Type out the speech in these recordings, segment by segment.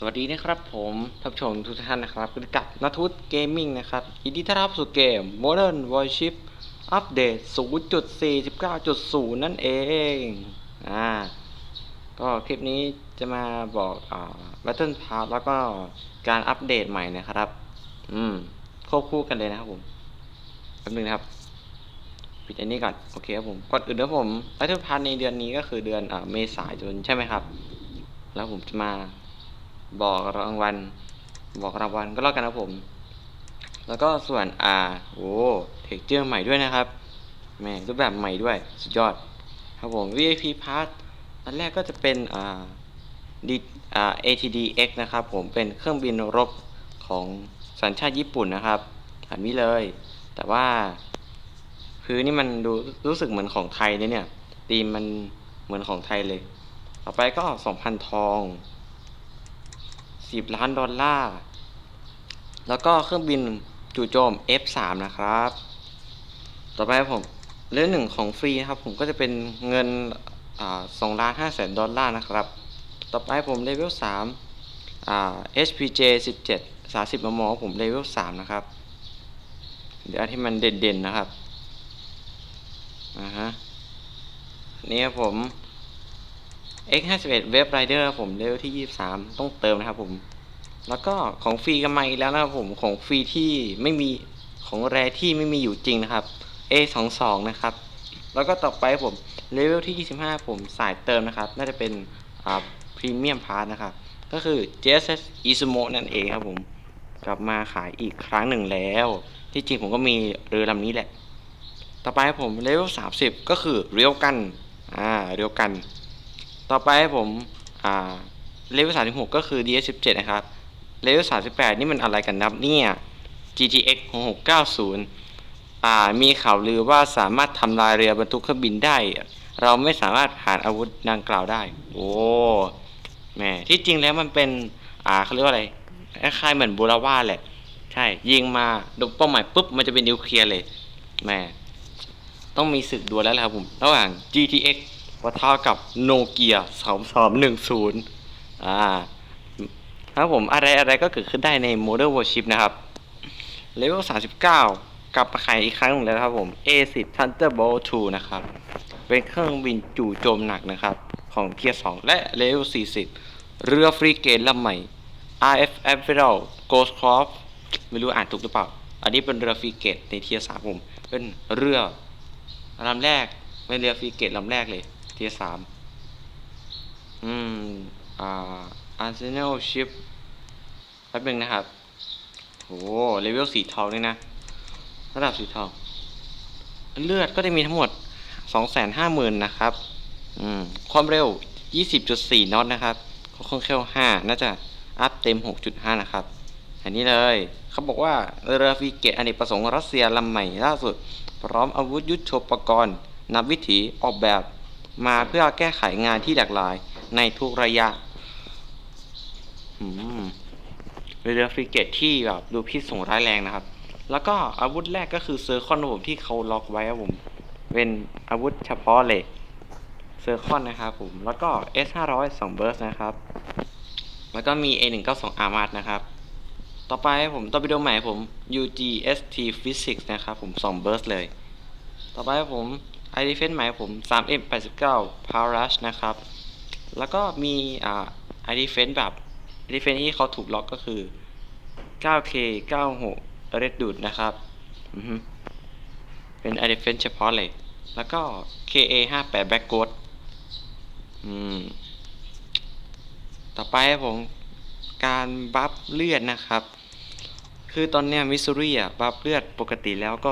สวัสดีนะครับผมท่านผู้ชมทุกท่านนะครับกับนัทุศเกมมิ่งนะครับยินดีต้อนรับสู่เกม Modern Warship อัปเดต 0.49.0 นั่นเองอ่าก็คลิปนี้จะมาบอกอ่า Battle Pass แล้วก็การอัปเดตใหม่นะครับ อืมควบคู่กันเลยนะครับผมแป๊บนึงนะครับปิดอันนี้ก่อนโอเคครับผมก่อนอื่นนะผม Battle Pass ในเดือนนี้ก็คือเดือนอ่าเมษายนใช่ไหมครับ แล้วผมจะมา บอกรางวัล บอกรางวัลก็แล้วกันนะผม แล้วก็ส่วนอ่าโอ้เทคเจอร์ใหม่ด้วยนะครับแม่รูปแบบใหม่ด้วย สุดยอด ครับผม VIP Pass อันแรกก็จะเป็นอ่าดีอ่า ATDX นะครับผมเป็นเครื่องบินรบของสัญชาติญี่ปุ่นนะครับอันนี้เลย แต่ว่าคือนี่มันดูรู้สึกเหมือนของไทยเลยเนี่ยตีมมันเหมือนของไทยเลย ต่อไปก็ 2,000 ทอง สิบล้านดอลลาร์ แล้วก็เครื่องบินจู่โจม F3 นะครับ ต่อไปผมเรื่องหนึ่งของฟรีนะครับ ผมก็จะเป็นเงินสองล้านห้าแสนดอลลาร์นะครับ ต่อไปผมเลเวลสามอ่า HPJ สิบเจ็ดสาสิบมมผมเลเวลสามนะครับ เดี๋ยวที่มันเด่นๆนะครับอ่าฮะนี่ครับผม X51 Web Rider ครับผมเลเวลที่ 23 ต้องเติมนะครับผม แล้วก็ของฟรีกันมาอีกแล้วนะครับผมของฟรีที่ไม่มีของแรที่ไม่มีอยู่จริงนะครับ A22 นะครับ แล้วก็ต่อไปผมเลเวลที่ 25 ผมสายเติมนะครับ น่าจะเป็นอ่าพรีเมียมพาร์ทนะครับ ก็คือ JSS Isumo นั่นเองครับผม กลับมาขายอีกครั้งหนึ่งแล้ว ที่จริงผมก็มีเรือลำนี้แหละ ต่อไปผมเลเวล30 ก็คือเรียวกัน อ่าเรียวกัน ต่อไปผมอ่าเลเวล36 ก็คือ DS17 นะครับเลเวล38 นี่มันอะไรกันนับเนี่ย GTX 6690 อ่ามีข่าวลือว่าสามารถทำลายเรือบรรทุกเครื่องบินได้ เราไม่สามารถผ่านอาวุธดังกล่าวได้ โอ้แหมที่จริงแล้วมันเป็น อ่าเขาเรียกว่าอะไรคล้ายๆเหมือนบูราว่าแหละ ใช่ ยิงมาโดนเป้าหมายปุ๊บ มันจะเป็นนิวเคลียร์เลยแหมต้องมีศึกดวลแล้วครับผม ระหว่าง GTX ปะทะกับโนเกีย3310อ่าครับผมอะไรอะไรก็เกิดขึ้นได้ใน Modern Warship นะครับเลเวล39 กลับมาขายอีกครั้งหนึ่งแล้วครับผม A10 Thunderbolt 2 นะครับ เป็นเครื่องบินจู่โจมหนักนะครับ ของเทียร์2และเลเวล40 เรือฟรีเกตลำใหม่ RF Admiral Ghostcroft ไม่รู้อ่านถูกหรือเปล่า อันนี้เป็นเรือฟรีเกตในเทียร์3ผม เป็นเรือลำแรกเป็นเรือฟรีเกตลำแรกเลย ทียร์3อืม อ่า Arsenal Ship แป๊บนึงนะครับโหเลเวลสีทองเลยนะ ระดับสีทอง เลือดก็จะมีทั้งหมด250,000นะครับ อืม ความเร็ว20.4นอตนะครับเครื่องเคล5น่าจะอัพเต็ม6.5นะครับ อันนี้เลย เขาบอกว่าเรือฟรีเกตอเนกประสงค์รัสเซียลำใหม่ล่าสุด พร้อมอาวุธยุทโธปกรณ์นำวิถีออกแบบ มาเพื่อแก้ไขงานที่หลากหลายในทุกระยะเรือฟริเกตที่แบบดูพิษสงร้ายแรงนะครับ แล้วก็อาวุธแรกก็คือเซอร์คอนผมที่เขาล็อกไว้ครับผมเป็นอาวุธเฉพาะเลยเซอร์คอนนะครับผม แล้วก็ S 5 0 2เบิร์สนะครับ แล้วก็มี A 1 9 2 Armad นะครับ ต่อไปผมต่อไปดูใหม่ผม UGST Physics นะครับผม2เบิร์สเลย ต่อไปผม i Defense ใหม่ผม 3M 89 Power Rush นะครับ แล้วก็มีอ่า i Defense แบบ i Defense ที่เขาถูกล็อกก็คือ 9K 96 Red Dude นะครับ เป็น i Defense เฉพาะเลย แล้วก็ KA 58 Back Ghost ต่อไปผมการบัฟเลือดนะครับ คือตอนนี้มิสซูรีอะ บัฟเลือดปกติแล้วก็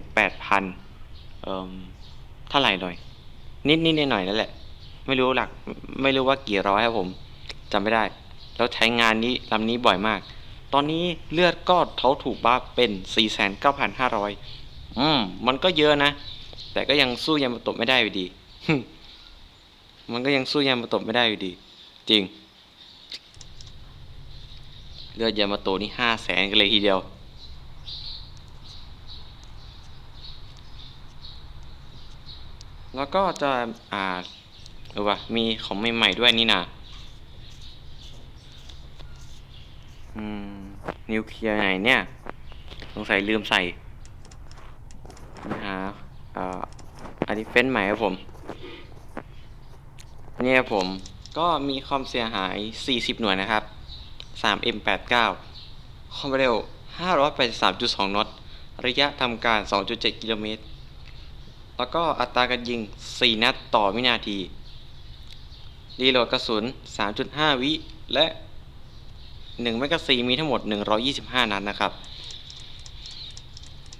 388,000 เอ่อเท่าไหร่หน่อย นิดนิดหน่อยหน่อยๆนั่นแหละ ไม่รู้หลักไม่รู้ว่ากี่ร้อยครับผมจำไม่ได้ แล้วใช้งานนี้ลำนี้บ่อยมาก ตอนนี้เลือดก็เขาถูกบัฟเป็น 49,500 อืม มันก็เยอะนะ แต่ก็ยังสู้ยามาโตะไม่ได้อยู่ดี มันก็ยังสู้ยามาโตะไม่ได้อยู่ดี จริง เลือดยามาโตะนี่ห้าแสนกันเลยทีเดียว แล้วก็จะ อ่าเออว่ะมีของใหม่ๆด้วยนี่นะนิวเคลียร์ไหนเนี่ย สงสัยลืมใส่นะฮะอ่ออันนี้เฟนใหม่ครับผม เนี่ยครับผม ก็มีความเสียหาย 40 หน่วยนะครับ 3M89 ความเร็ว 583.2 นอต ระยะทำการ 2.7 กิโลเมตร แล้วก็อัตราการยิง 4 นัดต่อวินาทีรีโหลดกระสุน 3.5 วิ และ1แมกกาซีนมีทั้งหมด 125 นัดนะครับ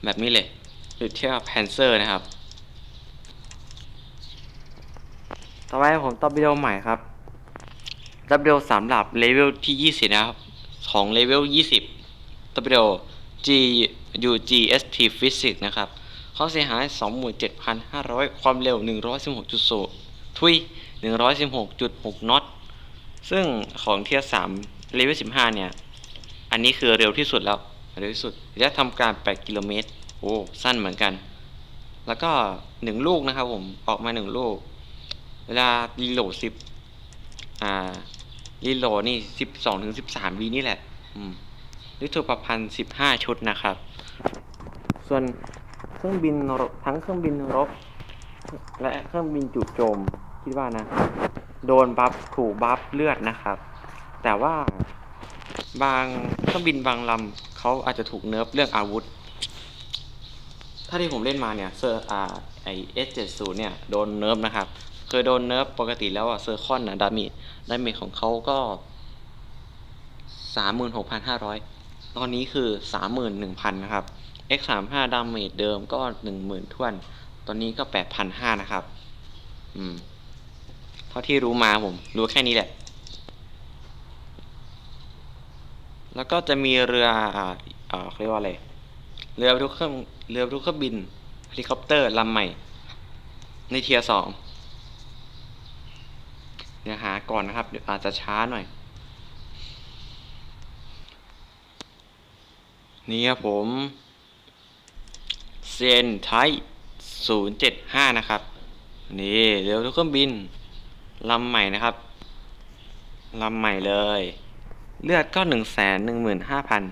แบบนี้เลยหรือเทียบแพนเซอร์นะครับ ต่อไปผมตอบวิดีโอใหม่ครับตอบวิดีโอสำหรับเลเวลที่ 20 นะครับ ของเลเวล 20ตอบวิดีโอ G U G S T Physics นะครับ เขาเสียหาย 27,500 ความเร็ว 116.0ทุย 116.6 น็อต ซึ่งของเทียร์3เลเวล15 เนี่ย อันนี้คือเร็วที่สุดแล้ว เร็วที่สุดระยะทำการ 8 กิโลเมตร โอ้ สั้นเหมือนกัน แล้วก็ 1 ลูกนะครับผม ออกมา 1 ลูก เวลารีโหลด10 อ่า รีโหลดนี่ 12ถึง13 วินี่แหละ อืมยุทโธปพันธ์15 ชุดนะครับ ส่วน เครื่องบินรบทั้งเครื่องบินรบ และเครื่องบินจู่โจมคิดว่านะ โดนบัฟถูกบัฟเลือดนะครับ แต่ว่าบางเครื่องบินบางลำเขาอาจจะถูกเนิร์ฟเรื่องอาวุธ ถ้าที่ผมเล่นมาเนี่ยเซอร์อาไอเอสเจ็ดศูนย์เนี่ยโดนเนิร์ฟนะครับ เคยโดนเนิร์ฟปกติแล้วอะเซอร์คอนนะดามิดามิของเขาก็สามหมื่นหกพันห้าร้อยตอนนี้คือสามหมื่นหนึ่งพันนะครับ X สามห้าดาเมจเดิมก็หนึ่งหมื่นทวน ตอนนี้ก็แปดพันห้านะครับ อืม เท่าที่รู้มาผม รู้แค่นี้แหละ แล้วก็จะมีเรือ อ่าอ่าเรียกว่าอะไร เรือบรรทุกเครื่อง เรือบรรทุกเครื่องบินเฮลิคอปเตอร์ลำใหม่ ในเทียร์สองเดี๋ยวหาก่อนนะครับเดี๋ยวอาจจะช้าหน่อย นี่ครับผม เซนไทศูนย์เจ็ดห้านะครับ นี่เรือทุกเครื่องบินลำใหม่นะครับลำใหม่เลย เลือดก็หนึ่งแสนหนึ่งหมื่นห้าพัน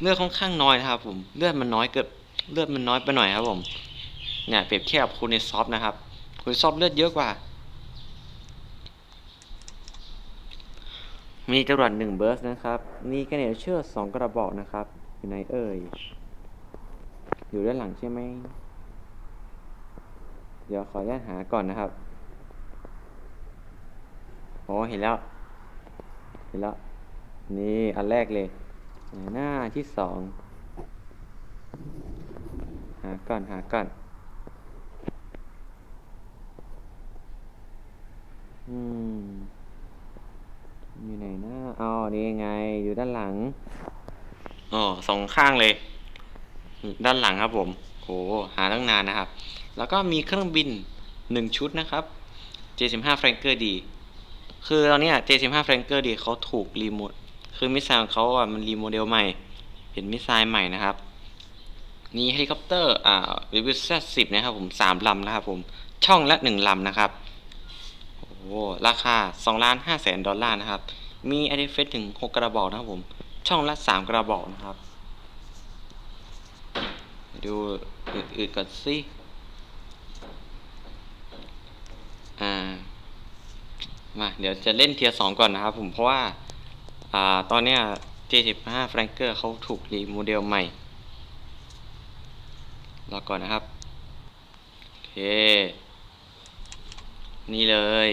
เลือดค่อนข้างน้อยนะครับผม เลือดมันน้อยเกินเลือดมันน้อยไปหน่อยครับผม เนี่ยเปรียบเทียบกับคุณในซอฟนะครับ คุณซอฟเลือดเยอะกว่า มีจรวดหนึ่งเบิร์สนะครับ มีกระเนตเชือกสองกระบอกนะครับ อยู่ไหนเอ่ย อยู่ด้านหลังใช่ไหม เดี๋ยวขออนุญาตหาก่อนนะครับ โอ้เห็นแล้ว เห็นแล้ว นี่อันแรกเลย หน้าที่สอง หาก่อน หาก่อนอืมอยู่ไหนนะอ๋อนี่ไง อยู่ด้านหลัง อ๋อ สองข้างเลย ด้านหลังครับผมโหหาตั้งนานนะครับ แล้วก็มีเครื่องบินหนึ่งชุดนะครับ J15 Flanker D คือตอนเนี้ย J15 Flanker D เขาถูกรีโมทคือมิสไซล์ของเขาอะมันรีโมเดลใหม่ เป็นมิสไซล์ใหม่นะครับมีเฮลิคอปเตอร์อ่าวิวิซสิบนะครับผมสามลำนะครับผมช่องละหนึ่งลำนะครับโอ้โหราคา2ล้าน5แสนดอลลาร์นะครับ มีไอเดฟเฟถึง6กกระบอกนะครับผมช่องละ3กระบอกนะครับ ดูอื่นๆก่อนสิอ่ามาเดี๋ยวจะเล่นเทียร์สองก่อนนะครับผมเพราะว่า อ่า ตอนเนี้ย J15 Flanker เขาถูกรีโมเดลใหม่รอก่อนนะครับ โอเค นี่เลย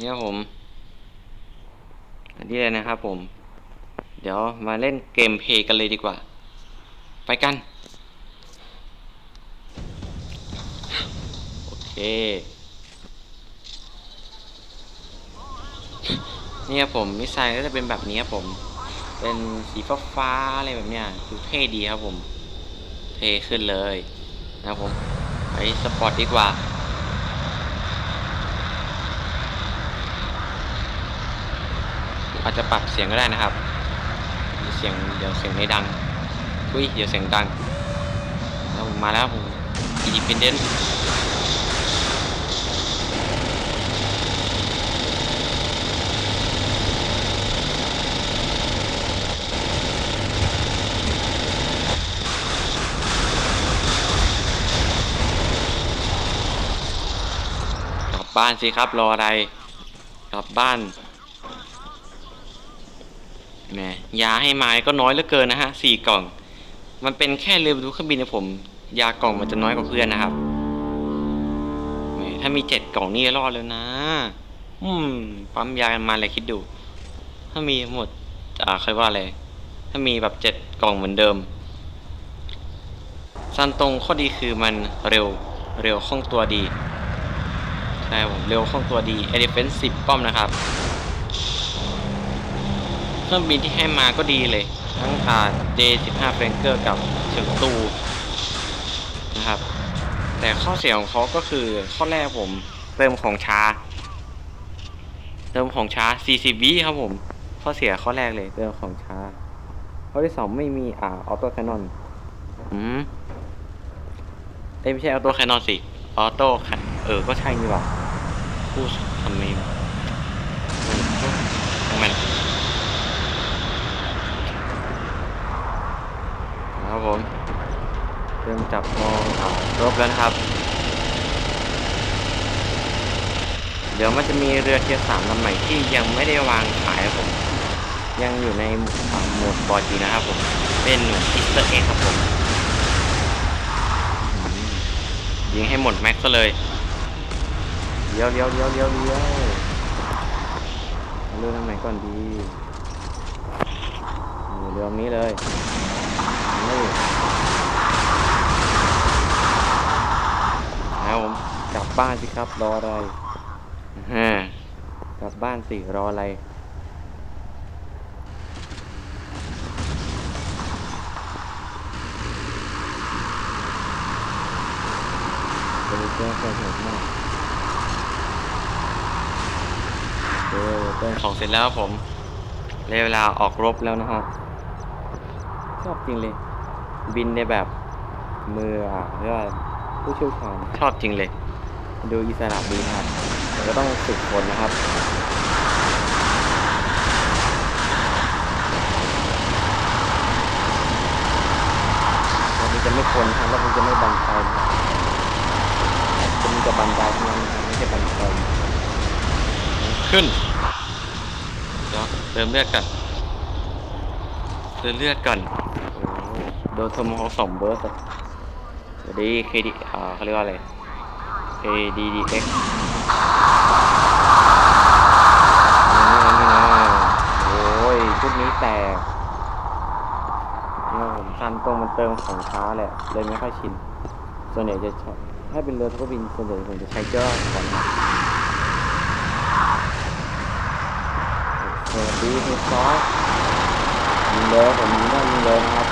เนี่ยผม อันนี้เลยนะครับผม เดี๋ยวมาเล่นเกมเพย์กันเลยดีกว่า ไปกัน โอเค เนี่ยผม มิสไซล์ก็จะเป็นแบบนี้ครับผม เป็นสีฟ้าฟ้าๆอะไรแบบเนี้ยดูเท่ดีครับผม เท่ขึ้นเลย นะครับผม ไปสปอร์ตดีกว่า อาจจะปรับเสียงก็ได้นะครับ เสียงเดี๋ยวเสียงไม่ดังอุ้ยเดี๋ยวเสียงดังแล้วผมมาแล้วผมอินดิเพนเดนต์กลับบ้านสิครับรออะไรกลับบ้าน แหมยาให้ไม้ก็น้อยเหลือเกินนะฮะสี่กล่อง มันเป็นแค่เรือดูเครื่องบินนะผม ยากล่องมันจะน้อยกว่าเพื่อนนะครับแหมถ้ามีเจ็ดกล่องนี่รอดแล้วนะ อืม ปั๊มยากันมาเลยคิดดู ถ้ามีหมด อ่าเคยว่าอะไรถ้ามีแบบเจ็ดกล่องเหมือนเดิมซันตรงข้อดีคือมันเร็วเร็วคล่องตัวดีใช่ผมเร็วคล่องตัวดี a อ d เฟนสิบป้อมนะครับ เครื่องบินที่ให้มาก็ดีเลย ทั้งอ่า J15 f r a n k e r กับเฉิงตูนะครับ แต่ข้อเสียของเขาก็คือข้อแรกผมเติมของช้า เติมของช้า 40 วิครับผม ข้อเสียข้อแรกเลย เติมของช้า ข้อที่สองไม่มีอ่าออโต้แคนนอนอืมเอ้ยไม่ใช่ออโต้แคนนอนสิออโต้เออ ก็ใช่นี่หว่าพูดทำไมมันมัน นะ ครับผมเริ่มจับมองอ่ารบแล้วนะครับ เดี๋ยวมันจะมีเรือเทียร์สามลำใหม่ที่ยังไม่ได้วางขายครับผม ยังอยู่ในหมวดบอจีนะครับผม เป็นอิสเตอร์เอ็กครับผม ยิงให้หมดแม็กซ์เลยเลี้ยวเลี้ยวเลี้ยวเลี้ยวเลี้ยวเรือลำไหนก่อนดีเรือลำนี้เลยนี่ แล้ว ผมกลับบ้านสิครับรออะไรฮะกลับบ้านสิรออะไรเป็นเจ้าแฟนผมมากเออเป็นของเสร็จแล้วครับผมได้เวลาออกรบแล้วนะฮะชอบจริงเลย บินในแบบมืออะเรียกว่า ผู้เชี่ยวชาญชอบจริงเลย ดูอิสระดีนะครับแต่ก็ต้องฝึกฝนนะครับ เรามีจะไม่คนครับแล้วมันจะไม่บันไฟนะครับจะมีแต่บันไดเท่านั้นนะครับไม่ใช่บันไฟขึ้นเดี๋ยวเติมเลือดกันเติมเลือดก่อนโอ้โดนทมเขาสองเบิร์สอะ เดี๋ยวดีเคดีอ่าเขาเรียกว่าอะไร KDDX นี่นะนี่นะโอ้ยชุดนี้แตกเนี่ยผมทันตรงมันเติมของช้าแหละ เลยไม่ค่อยชิน ส่วนใหญ่จะถ้าเป็นเรือทัพบินส่วนใหญ่ผมจะใช้เจ้าก่อนนะสวัสดีคุณซอสยิงเลยผมยิงได้ยิงเลยนครับ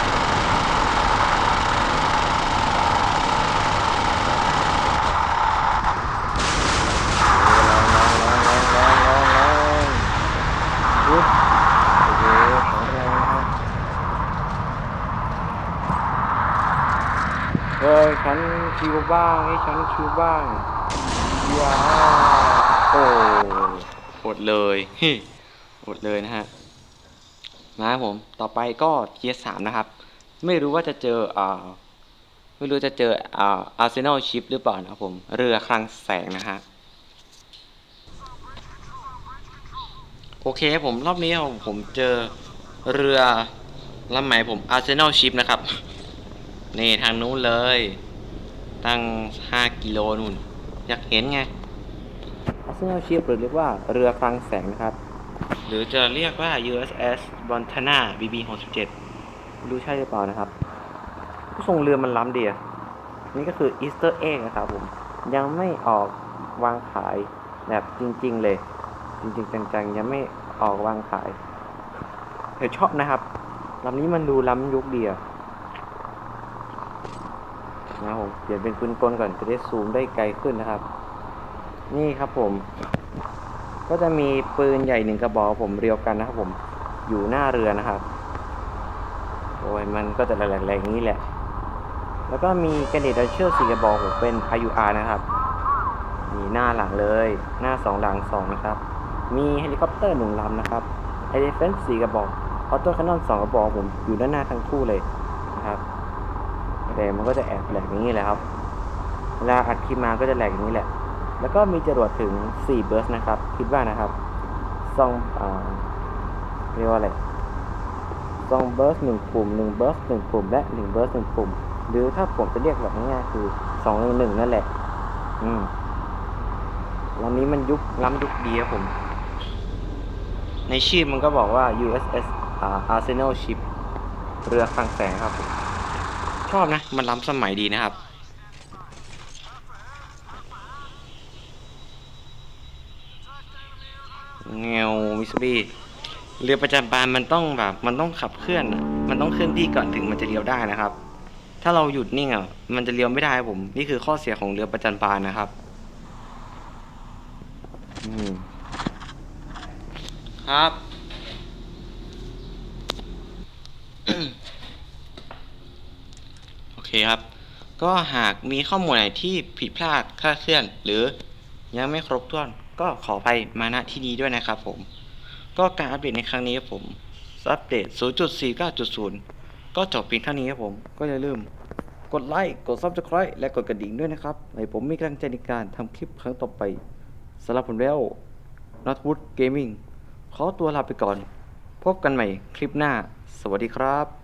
แรงแรงแรงแรงแรงแรงแรงอุ๊ยโอ้โหของแรงนะครับเฮ้ย ฉันชิวบ้างให้ฉันชิวบ้างว้าวโอ้อดเลยฮิอดเลยนะฮะนะครับผมต่อไปก็เทียสามนะครับ ไม่รู้ว่าจะเจออ่าไม่รู้จะเจออ่าอาร์เซนอลชิปหรือเปล่านะครับผมเรือคลังแสงนะฮะโอเคผมรอบนี้ผมผมเจอเรือลำใหม่ผมอาร์เซนอลชิปนะครับ นี่ทางนู้นเลย ตั้ง 5 กิโลนู่น อยากเห็นไงอาร์เซนอลชิปหรือเรียกว่าเรือคลังแสงนะครับ หรือจะเรียกว่า USS Montana BB 67ไม่รู้ใช่หรือเปล่านะครับ ผู้ทรงเรือมันล้ำดีอะนี่ก็คืออีสเตอร์เอ็กนะครับผม ยังไม่ออกวางขายแบบจริง ๆ เลย จริง ๆ จังๆ ยังไม่ออกวางขายแต่ชอบนะครับลำนี้มันดูล้ำยุคดีอะ นะผมเปลี่ยนเป็นปืนกลก่อนจะได้ซูมได้ไกลขึ้นนะครับ นี่ครับผม ก็จะมีปืนใหญ่หนึ่งกระบอกผมเรียวกันนะครับผมอยู่หน้าเรือนะครับโอ้ยมันก็จะแหลกๆอย่างนี้แหละ แล้วก็มีกระเด็ดเชือร์สี่กระบอกผมเป็น IUR นะครับ มีหน้าหลังเลย หน้าสองหลังสองนะครับ มีเฮลิคอปเตอร์หนึ่งลำนะครับไอเดฟเฟนสี่กระบอกออโต้แคนนอนสองกระบอกผมอยู่ด้านหน้าทั้งคู่เลยนะครับ แต่มันก็จะแอบแหลกอย่างนี้แหละครับ เวลาอัดคลิปมาก็จะแหลกอย่างนี้แหละ แล้วก็มีจรวดถึง4เบิร์สนะครับ คิดว่านะครับซองเรียกว่าอะไรซองเบิร์สหนึ่งปุ่มหนึ่งเบิร์สหนึ่งปุ่มและหนึ่งเบิร์สหนึ่งปุ่ม หรือถ้าผมจะเรียกแบบง่ายๆคือสองหนึ่งหนึ่งนั่นแหละ อืมลำนี้มันยุคล้ำยุคดีครับผม ในชื่อมันก็บอกว่า USS อ่า Arsenal Ship เรือคลังแสงครับผม ชอบนะ มันล้ำสมัยดีนะครับ เงวมิสบีเรือประจำบานมันต้องแบบ มันต้องขับเคลื่อน มันต้องเคลื่อนที่ก่อนถึงมันจะเลี้ยวได้นะครับ ถ้าเราหยุดนิ่งอะ มันจะเลี้ยวไม่ได้ผม นี่คือข้อเสียของเรือประจันบานนะครับอืมครับ โอ เคครับ ก็หากมีข้อมูลไหนที่ผิดพลาดคลาดเคลื่อน หรือยังไม่ครบถ้วน ก็ขอไปมาณที่นี้ด้วยนะครับผม ก็การอัปเดตในครั้งนี้ครับผมอัปเดต 0.49.0 ก็จบเพียงเท่านี้ครับผม ก็อย่าลืมกดไลค์ กด subscribe และกดกระดิ่งด้วยนะครับ ให้ผมมีกำลังใจในการทำคลิปครั้งต่อไปสำหรับผมแล้ว Notwood Gaming ขอตัวลาไปก่อน พบกันใหม่คลิปหน้า สวัสดีครับ